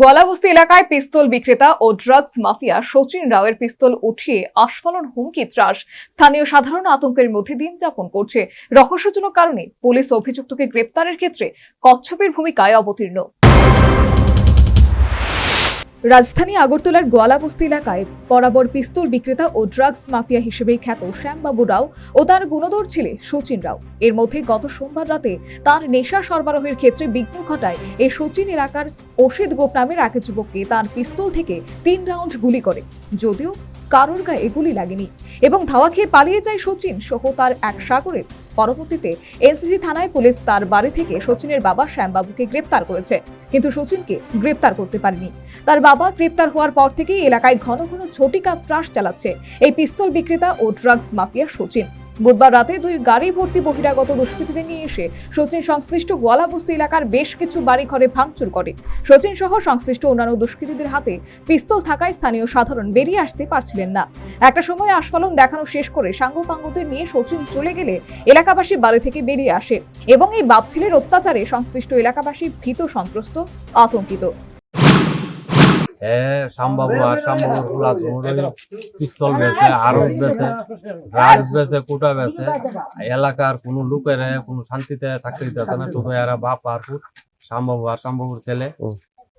গোয়ালাবস্তি এলাকায় পিস্তল বিক্রেতা ও ড্রাগস মাফিয়া শচীন রাওয়ের পিস্তল উঠিয়ে আস্ফালন হুমকি, ত্রাস। স্থানীয় সাধারণ আতঙ্কের মধ্যে দিন যাপন করছে। রহস্যজনক কারণে পুলিশ অভিযুক্তকে গ্রেপ্তারের ক্ষেত্রে কচ্ছপের ভূমিকায় অবতীর্ণ। রাজধানী আগরতলার গোয়ালাবস্তি এলাকায় বরাবর পিস্তল বিক্রেতা ও ড্রাগস মাফিয়া হিসেবে খ্যাত শ্যামবাবু রাও ও তার গুণদর ছেলে সচিন রাও। এর মধ্যে গত সোমবার রাতে তার নেশা সরবরাহের ক্ষেত্রে বিঘ্ন ঘটায় এই সচিন এলাকার অসিত গোপ নামের এক যুবককে তার পিস্তল থেকে তিন রাউন্ড গুলি করে। যদিও কারোর গায়ে গুলি লাগেনি এবং ধাওয়া খেয়ে পালিয়ে যায় সচিন সহ তার এক সাগরে পরবর্তীতে এনসিসি থানায় পুলিশ তার বাড়ি থেকে সচিনের বাবা শ্যামবাবুকে গ্রেপ্তার করেছে। কিন্তু সচিনকে গ্রেপ্তার করতে পারেনি। তার বাবা গ্রেপ্তার হওয়ার পর থেকেই এলাকায় ঘন ঘন ছোটিকা ত্রাস চালাচ্ছে। এই পিস্তল বিক্রেতা ও ড্রাগস মাফিয়া সচিন। বুধবার রাতে দুই গাড়ি ভর্তি বহিরাগত দুষ্কৃতীদের নিয়ে এসে সচিন সংশ্লিষ্ট গোয়ালাবস্তি এলাকার বেশ কিছু বাড়ি ঘরে ভাঙচুর করে। সচিন সহ সংশ্লিষ্ট অন্যান্য দুষ্কৃতীদের হাতে পিস্তল থাকায় স্থানীয় সাধারণ বেরিয়ে আসতে পারছিলেন না। একটা সময় আস্ফালন দেখানো শেষ করে সাঙ্গপাঙ্গদের নিয়ে সচিন চলে গেলে এলাকাবাসী বাড়ি থেকে বেরিয়ে আসে এবং এই বাপ ছেলের অত্যাচারে সংশ্লিষ্ট এলাকাবাসী ভীত, সন্ত্রস্ত, আতঙ্কিত। শ্যামবাবু আর শ্যামবাবুর পিস্তল বেছে আরব বেছে ড্রাগস বেছে কোটা বেছে এলাকার কোনো লোকের কোনো শান্তিতে থাকতে দিতেছে না। শুধু এরা বাপ আর পুত শ্যামবাবু আর শ্যামবাবুর ছেলে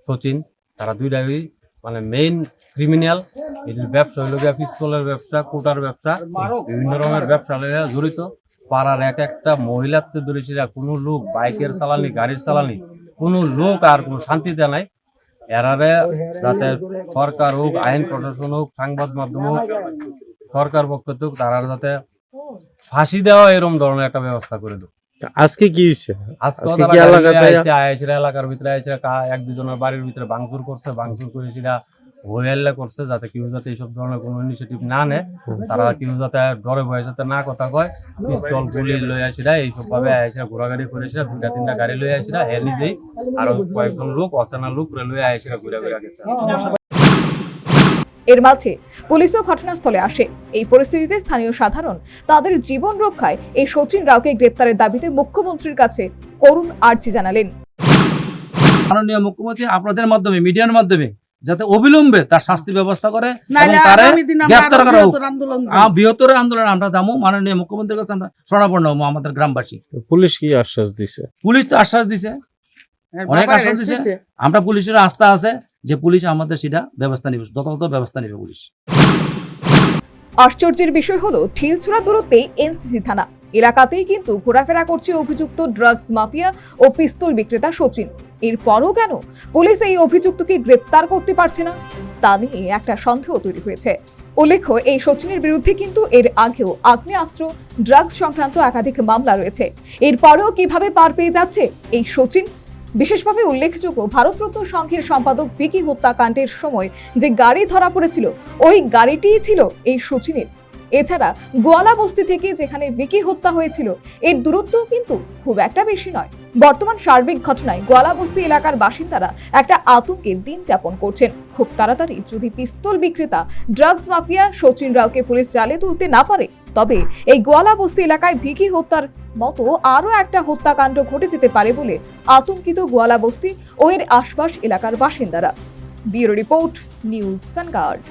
সচিন তারা দুইটাই মানে মেইন ক্রিমিনাল এটির ব্যবসা হইল গিয়া পিস্তলের ব্যবসা কোটার ব্যবসা বিভিন্ন রকমের ব্যবসা লইয়া জড়িত। পাড়ার এক একটা মহিলাতে ধরেছিল কোনো লোক বাইকের চালানি গাড়ির চালানি কোনো লোক আর কোনো শান্তিতে নাই। এরারে যাতে সরকার হোক আইন প্রশাসন হোক সংবাদ মাধ্যম হোক সরকার পক্ষ থেকে তারা যাতে ফাঁসি দেওয়া এরকম ধরনের একটা ব্যবস্থা করে দেব আজকে কি হয়েছে? আজকে এলাকার ভিতরে আইসিরা এক দুজনের বাড়ির ভিতরে ভাঙচুর করছে ভাঙচুর করে সেটা হইয়াল্লা করছে যাতে কেউ যাতে এইসব ধরনের কোনো ইনিশিয়েটিভ না নেয়। তারা কেউ যাতে ডরে ভয়ে যাতে না কথা কয়। পিস্তল গুলি লই আসিরা এইসব ভাবে আইসিরা ঘোরাঘুরি করে আসিরা দুইটা তিনটা গাড়ি লই আসিরা হে নিজেই। আর কয়েকজন লোক অচেনা লোক লই আইসিরা ঘুরে ঘুরে গেছে। এর মাঝে পুলিশও ঘটনাস্থলে আসে। এই পরিস্থিতিতে স্থানীয় সাধারণ তাদের জীবন রক্ষায় এই সচিন রাওকে গ্রেপ্তারের দাবিতে মুখ্যমন্ত্রীর কাছে করুণ আর্জি জানালেন। মাননীয় মুখ্যমন্ত্রী আপনাদের মাধ্যমে মিডিয়ার মাধ্যমে যাতে অবিলম্বে তার শাস্তি ব্যবস্থা করে গ্রেপ্তার হোক। বৃহত্তর আন্দোলন আমরা দামু। মাননীয় মুখ্যমন্ত্রীর কাছে আমরা শরণাপন্ন হব আমাদের গ্রামবাসী। পুলিশ কি আশ্বাস দিছে? পুলিশ তো আশ্বাস দিছে। অনেক আশ্বাস দিছে। আমরা পুলিশের আস্থা আছে যে পুলিশ আমাদের সেটা ব্যবস্থা নিবে যথাযথ ব্যবস্থা নিবে পুলিশ। আশ্চর্যের বিষয় হলো ঢিলছড়া দূরত্বেই এনসিসি থানা। এলাকাতেই কিন্তু ঘোরাফেরা করছে অভিযুক্ত ড্রাগস মাফিয়া ও পিস্তল বিক্রেতা সচিন। এরপরও কেন পুলিশ এই অভিযুক্তকে গ্রেপ্তার করতে পারছে না? তা নিয়ে একটা সন্দেহ তৈরি হয়েছে। উল্লেখ্য, এই সচিনের বিরুদ্ধে কিন্তু এর আগেও আগ্নেয়াস্ত্র, ড্রাগস সংক্রান্ত একাধিক মামলা রয়েছে। এরপরেও কীভাবে পার পেয়ে যাচ্ছে এই সচিন বিশেষভাবে উল্লেখযোগ্য, ভারতরত্ন সংঘের সম্পাদক ভিকি হত্যাকাণ্ডের সময় যে গাড়ি ধরা পড়েছিল, ওই গাড়িটিই ছিল এই সচিনের এছাড়া গোয়ালা বস্তি থেকে যেখানে ভিকি হত্যা হয়েছিল, এর দূরত্ব কিন্তু খুব একটা বেশি নয়। বর্তমান সার্বিক ঘটনায় গোয়ালা বস্তি এলাকার বাসিন্দারা একটা আতঙ্কে দিন যাপন করছেন। খুব তাড়াতাড়ি যদি পিস্তল বিক্রেতা, ড্রাগস মাফিয়া সচিন রাওকে পুলিশ জালে তুলতে না পারে, তবে এই গোয়ালা বস্তি এলাকায় ভিকি হত্যার মতো আরও একটা হত্যাকাণ্ড ঘটে যেতে পারে বলে আতঙ্কিত গোয়ালা বস্তি ও এর আশপাশ এলাকার বাসিন্দারা। Bureau report, news vanguard